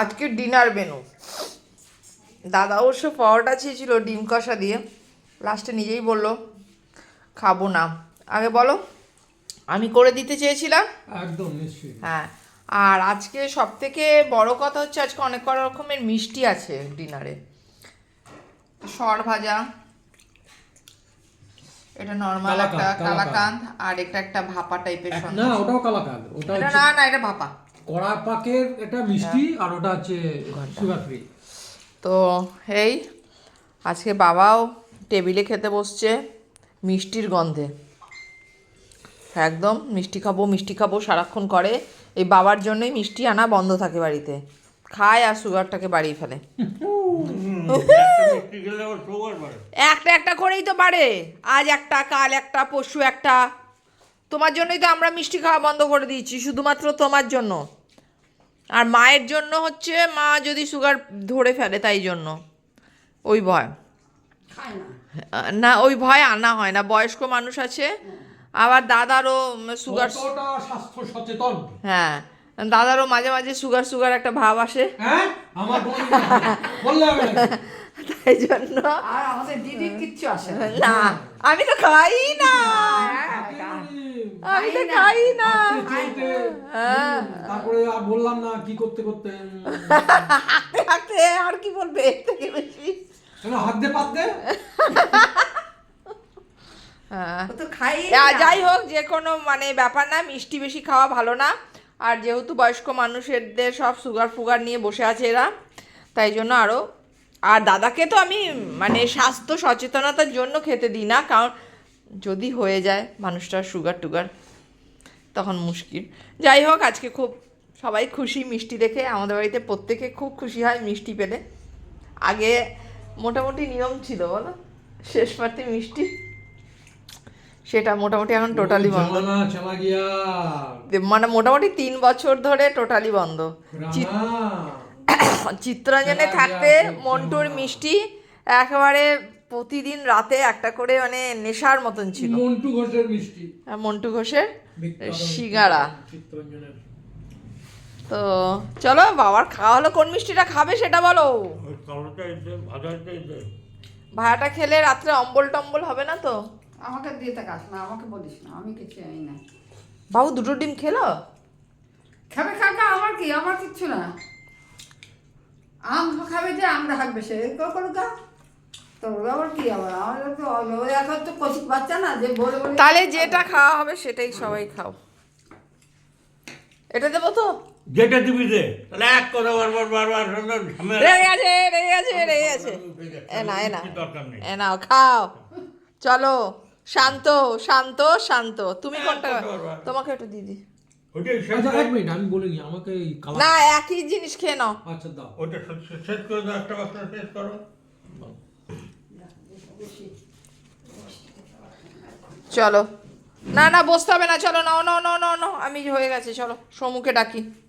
আজকে dinner menu দাদা অবশ্য পরোটা চেয়েছিল ডিম কষা দিয়ে। লাস্টে নিজেই বলল খাব না। আগে বলো আমি করে দিতে চেয়েছিলাম। একদম নিশ্চয়ই। হ্যাঁ আর আজকে সব থেকে বড় কথা হচ্ছে আজকে অনেক রকমের মিষ্টি আছে ডিনারে সর ভাজা এটা নর্মাল একটা। কালাকান্দ আর এটা একটা ভাপা টাইপের না ওটাও কালাকাঁদ ওটা না না এটা ভাপা। কড়া পাকের এটা মিষ্টি আর ওটা হচ্ছে সুগার ফ্রি তো এই আজকে বাবাও টেবিলে খেতে বসছে মিষ্টির গন্ধে। একদম মিষ্টি খাব মিষ্টি খাব সারাক্ষণ করে। এই বাবার জন্যই মিষ্টি আনা বন্ধ থাকে বাড়িতে। খায় আর সুগারটাকে বাড়িয়ে ফেলে। একটা একটা করেই তো বাড়ে। আজ একটা কাল একটা পরশু একটা। তোমার জন্যই তো আমরা মিষ্টি খাওয়া বন্ধ করে দিয়েছি শুধুমাত্র তোমার জন্য। আর মায়ের জন্য হচ্ছে মা যদি সুগার ধরে ফেলে তাই জন্য ওই ভয় না ওই ভয় আনা হয় না বয়স্ক মানুষ আছে আবার দাদারও সুগার স্বাস্থ্য সচেতন হ্যাঁ দাদারও মাঝে মাঝে সুগার সুগার একটা ভাব আসে হ্যাঁ। তাই জন্য আমাদের দিদির কিচ্ছু আসে না আমি তো খাই না হ্যাঁ, আমি তো খাই না। হুম, তারপরে আর বললাম না কি করতে করতে। আর কি বলবে এর থেকে বেশি? কেন হাত দে পাত দে? হ্যাঁ। তো খাই যাই হোক যে কোনো মানে ব্যাপার না মিষ্টি বেশি খাওয়া ভালো না। আর যেহেতু বয়স্ক মানুষেরদের সব সুগার ফুগার নিয়ে বসে আছে এরা তাই জন্য আরও আর দাদাকে তো আমি মানে স্বাস্থ্য সচেতনতার জন্য খেতে দিই না কারণ যদি হয়ে যায় মানুষটার সুগার টুগার তখন মুশকিল। যাই হোক আজকে খুব সবাই খুশি মিষ্টি দেখে। আমাদের বাড়িতে প্রত্যেকে খুব খুশি হয় মিষ্টি পেলে। আগে মোটামুটি নিয়ম ছিল বলো? শেষ পাতে মিষ্টি। সেটা মোটামুটি এখন টোটালি বন্ধ। মানে মোটামুটি তিন বছর ধরে টোটালি বন্ধ। চিত- রানা চিত্তরঞ্জনে থাকতে মন্টুর মিষ্টি একেবারে প্রতিদিন রাতে একটা করে মানে নেশার মতন ছিল। মন্টু ঘোষের মিষ্টি। আর মন্টু ঘোষের সিঙ্গারা। তো চলো বাবার খাওয়া হলো কোন মিষ্টিটা খাবে সেটা বলো। ভাড়াটা খেলে রাত্রে অম্বল টম্বল হবে না তো? আমাকে দিয়ে থাকাস না আমাকে বলিস না আমি কিছু জানি না। বাবু দুটো ডিম খেলো? খাবে খাবে আমার কি? আমার কিচ্ছু না। আম খাবে যে আমরা থাকবে সে। করুক তাহলে যেটা খাওয়া হবে সেটাই সবাই খাও। এটা দেবো তো? যেটা দিবি দে। তাহলে এক বারবার বারবার ঝামেলা রেগে আছে রেগে আছে রেগে আছে এ না এ না। কিছু দরকার নেই। এ নাও খাও। চলো শান্ত শান্ত শান্ত। তুমি হ্যাঁ, কোনটা তোমাকে একটু দিদি আচ্ছা এক মিনিট আমি বলিনি আমাকে না একই জিনিস খেয়ে নাও। আচ্ছা দাও। ওইটা শেষ- করে দাও একটা বাচ্চা শেষ করো। চলো। না না, বসতে হবে না, চলো, নাও নাও নাও নাও নাও, আমি হয়ে গেছে, চলো, সমুখে ডাকি।